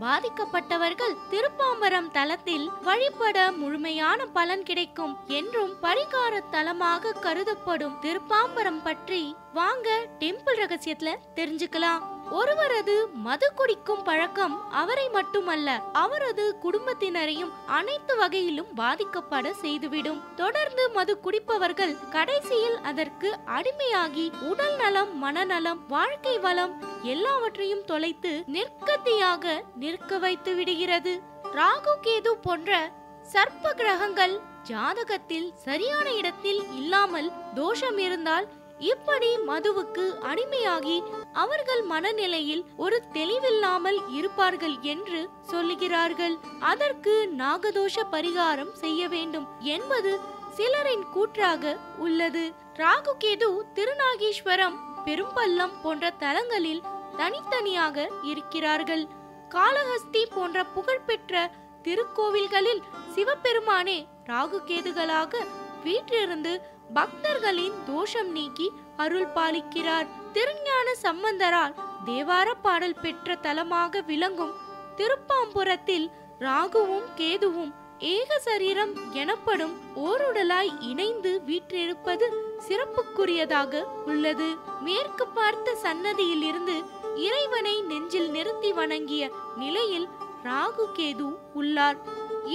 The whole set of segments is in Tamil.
பாதிக்கப்பட்டவர்கள் திருப்பாம்பரம் தலத்தில் வழிபட முழுமையான பலன் கிடைக்கும் என்றும் பரிகார தலமாக கருதப்படும் திருப்பாம்பரம் பற்றி வாங்க டெம்பிள் ரகசியத்துல தெரிஞ்சுக்கலாம். ஒருவரது மது குடிக்கும் பழக்கம் அவரை மட்டுமல்ல அவரது குடும்பத்தினரையும் அனைத்து வகையிலும் பாதிக்கப்பட செய்துவிடும். தொடர்ந்து மது குடிப்பவர்கள் கடைசியில் அதற்கு அடிமையாகி உடல் நலம் மனநலம் வாழ்க்கை வளம் எல்லாவற்றையும் தொலைத்து நிற்கத்தியாக நிற்க வைத்து விடுகிறது. ராகு கேது போன்ற சர்ப்ப கிரகங்கள் ஜாதகத்தில் சரியான இடத்தில் இல்லாமல் தோஷம் இருந்தால் இப்படி மதுவுக்கு அடிமையாகி அவர்கள் மனநிலையில் ஒரு தெளிவில்லாமல் இருப்பார்கள் என்று சொல்லுகிறார்கள். அதற்கு நாகதோஷ பரிகாரம் செய்ய வேண்டும் என்பது சிலரின் கூற்றாக உள்ளது. ராகு கேது திருநாகேஸ்வரம் பெரும்பள்ளம் போன்ற தலங்களில் தனித்தனியாக இருக்கிறார்கள். காளஹஸ்தி போன்ற புகழ்பெற்ற திருக்கோவில்களில் சிவபெருமானே ராகுகேதுகளாக வீற்றிருந்து பக்தர்களின் தோஷம் நீக்கி அருள் பாலிக்கிறார் திருஞான சம்பந்தரால் தேவார பாடல் பெற்ற தலமாக விளங்கும் திருப்பாம்புரத்தில் ராகுவும் கேதுவும் ஏக சரீரம் எனப்படும் ஓருடலாய் இணைந்து வீற்றிருப்பது சிறப்புக்குரியதாக உள்ளது. மேற்கு பார்த்த சன்னதியில் இருந்து இறைவனை நெஞ்சில் நிறுத்தி வணங்கிய நிலையில் ராகு கேது உள்ளார்.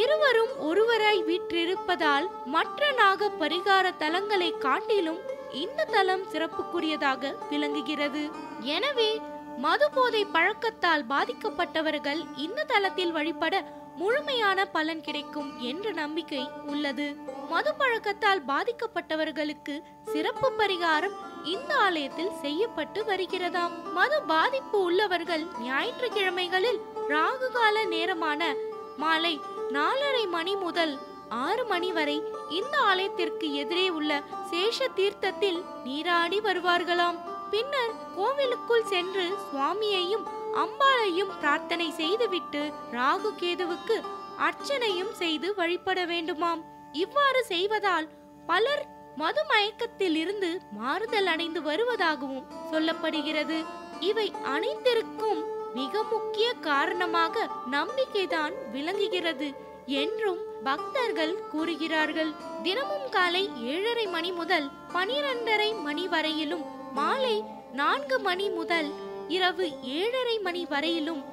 இருவரும் ஒருவராய் வீற்றிருப்பதால் மற்ற நாக பரிகார தலங்களை காட்டிலும் இந்த தலம் சிறப்புக்குரியதாக விளங்குகிறது. எனவே மது போதை பழக்கத்தால் பாதிக்கப்பட்டவர்கள் இந்த தலத்தில் வழிபட முழுமையான பலன் கிடைக்கும் என்ற நம்பிக்கை உள்ளது. மது பழக்கத்தால் பாதிக்கப்பட்டவர்களுக்கு சிறப்பு பரிகாரம் இந்த ஆலயத்தில் செய்யப்பட்டு வருகிறதாம். மது பாதிப்பு உள்ளவர்கள் ஞாயிற்றுக்கிழமைகளில் ராகு கால நேரமான மாலை நாலரை மணி முதல் ஆறு மணி வரை இந்த ஆலயத்திற்கு எதிரே உள்ள சேஷ தீர்த்தத்தில் நீராடி வருவார்களாம். பின்னர் கோவிலுக்குள் சென்று சுவாமியையும் அம்பாளையும் பிரார்த்தனை செய்துவிட்டு ராகு கேதுவுக்கு அர்ச்சனையும் செய்து வழிபட வேண்டுமாம். இவ்வாறு செய்வதால் பலர் மது மயக்கத்தில் இருந்து மாறுதல் அடைந்து வருவதாகவும் சொல்லப்படுகிறது. இவை அனைத்திற்கும் மிக முக்கிய காரணமாக நம்பிக்கைதான் விளங்குகிறது. என்றும் பக்தர்கள் கூறுகிறார்கள். தினமும் காலை ஏழரை மணி முதல் பனிரெண்டரை மணி வரையிலும் மாலை நான்கு மணி முதல் இரவு ஏழரை மணி வரையிலும்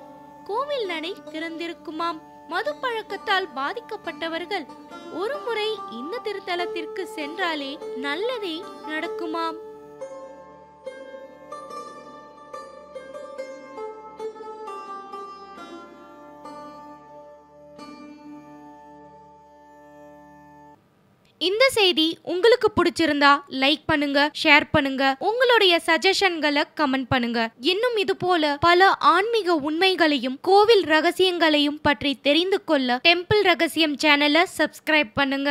கோவில் நடை திறந்திருக்குமாம். மது பழக்கத்தால் பாதிக்கப்பட்டவர்கள் ஒரு முறை இந்த திருத்தலத்திற்கு சென்றாலே நல்லதே நடக்குமாம். இந்த செய்தி உங்களுக்கு பிடிச்சிருந்தா லைக் பண்ணுங்க ஷேர் பண்ணுங்க. உங்களுடைய சஜஷன்களை கமெண்ட் பண்ணுங்க. இன்னும் இது போல பல ஆன்மீக உண்மைகளையும் கோவில் ரகசியங்களையும் பற்றி தெரிந்து கொள்ள டெம்பிள் ரகசியம் சேனலை சப்ஸ்கிரைப் பண்ணுங்க.